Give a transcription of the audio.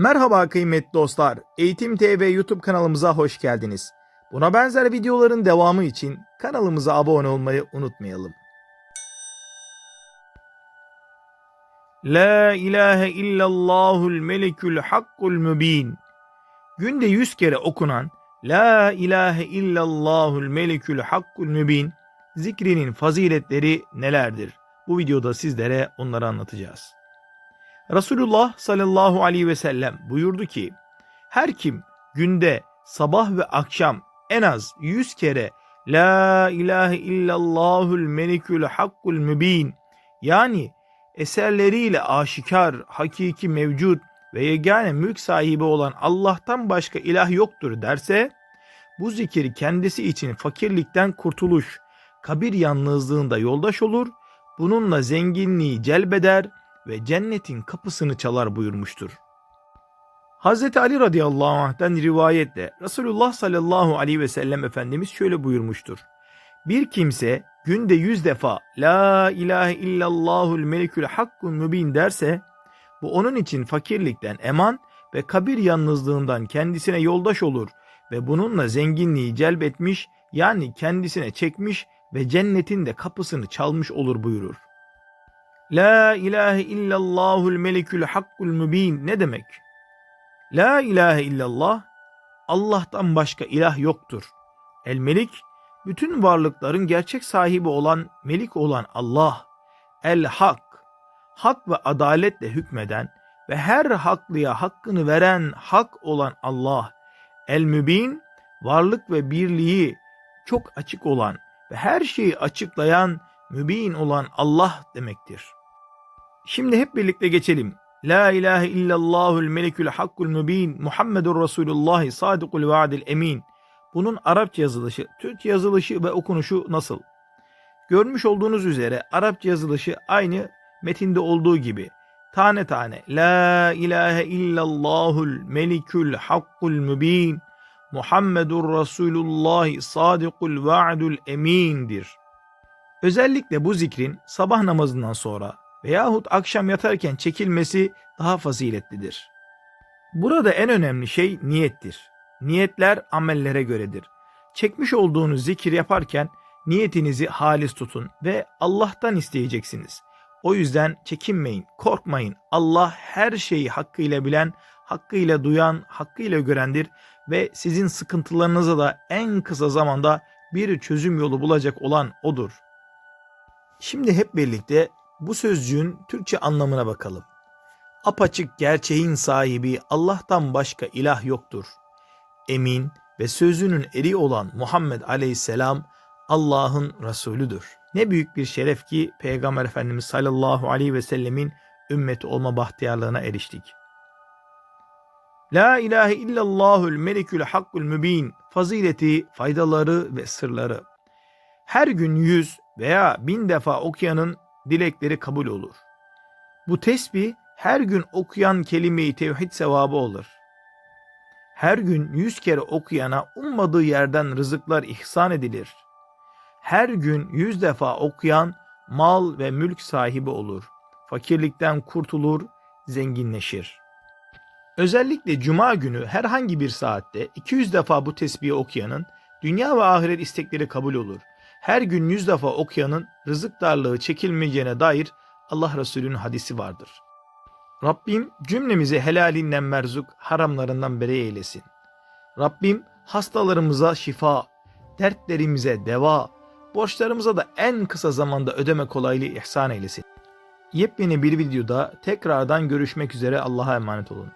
Merhaba kıymetli dostlar. Eğitim TV YouTube kanalımıza hoş geldiniz. Buna benzer videoların devamı için kanalımıza abone olmayı unutmayalım. La ilahe illallahul melikül hakkul mübin. Günde yüz kere okunan La ilahe illallahul melikül hakkul mübin zikrinin faziletleri nelerdir? Bu videoda sizlere onları anlatacağız. Resulullah sallallahu aleyhi ve sellem buyurdu ki, her kim günde sabah ve akşam en az yüz kere La ilahe illallahul melikül hakkul mübin yani eserleriyle aşikar, hakiki mevcut ve yegane mülk sahibi olan Allah'tan başka ilah yoktur derse, bu zikir kendisi için fakirlikten kurtuluş, kabir yalnızlığında yoldaş olur, bununla zenginliği celbeder ve cennetin kapısını çalar buyurmuştur. Hz. Ali radıyallahu anh'ten rivayetle Resulullah sallallahu aleyhi ve sellem Efendimiz şöyle buyurmuştur. Bir kimse günde yüz defa La ilahe illallahul melikül hakkun mübin derse bu onun için fakirlikten eman ve kabir yalnızlığından kendisine yoldaş olur ve bununla zenginliği celbetmiş yani kendisine çekmiş ve cennetin de kapısını çalmış olur buyurur. La ilahe illallahul melikül hakkul mübin ne demek? La ilahe illallah Allah'tan başka ilah yoktur. El melik bütün varlıkların gerçek sahibi olan melik olan Allah. El hak hak ve adaletle hükmeden ve her haklıya hakkını veren hak olan Allah. El mübin varlık ve birliği çok açık olan ve her şeyi açıklayan mübin olan Allah demektir. Şimdi hep birlikte geçelim. La ilahe illallahul melikül hakkul mübin Muhammedur Resulullah sadıkul vaadil emin. Bunun Arapça yazılışı, Türkçe yazılışı ve okunuşu nasıl? Görmüş olduğunuz üzere Arapça yazılışı aynı metinde olduğu gibi tane tane La ilahe illallahul melikül hakkul mübin Muhammedur Resulullah sadıkul vaadul emindir. Özellikle bu zikrin sabah namazından sonra veyahut akşam yatarken çekilmesi daha faziletlidir. Burada en önemli şey niyettir. Niyetler amellere göredir. Çekmiş olduğunuz zikir yaparken niyetinizi halis tutun ve Allah'tan isteyeceksiniz. O yüzden çekinmeyin, korkmayın. Allah her şeyi hakkıyla bilen, hakkıyla duyan, hakkıyla görendir ve sizin sıkıntılarınıza da en kısa zamanda bir çözüm yolu bulacak olan odur. Şimdi hep birlikte bu sözcüğün Türkçe anlamına bakalım. Apaçık gerçeğin sahibi Allah'tan başka ilah yoktur. Emin ve sözünün eri olan Muhammed Aleyhisselam Allah'ın Resulüdür. Ne büyük bir şeref ki Peygamber Efendimiz sallallahu aleyhi ve sellemin ümmeti olma bahtiyarlığına eriştik. La ilahe illallahul melikül hakkul mübin fazileti, faydaları ve sırları. Her gün yüz veya bin defa okuyanın dilekleri kabul olur. Bu tesbih her gün okuyan kelimeyi tevhid sevabı olur. Her gün yüz kere okuyana ummadığı yerden rızıklar ihsan edilir. Her gün yüz defa okuyan mal ve mülk sahibi olur. Fakirlikten kurtulur, zenginleşir. Özellikle cuma günü herhangi bir saatte 200 defa bu tesbihi okuyanın dünya ve ahiret istekleri kabul olur her gün yüz defa okuyanın rızık darlığı çekilmeyeceğine dair Allah Resulü'nün hadisi vardır. Rabbim cümlemizi helalinden merzuk, haramlarından beri eylesin. Rabbim hastalarımıza şifa, dertlerimize deva, borçlarımıza da en kısa zamanda ödeme kolaylığı ihsan eylesin. Yepyeni bir videoda tekrardan görüşmek üzere Allah'a emanet olun.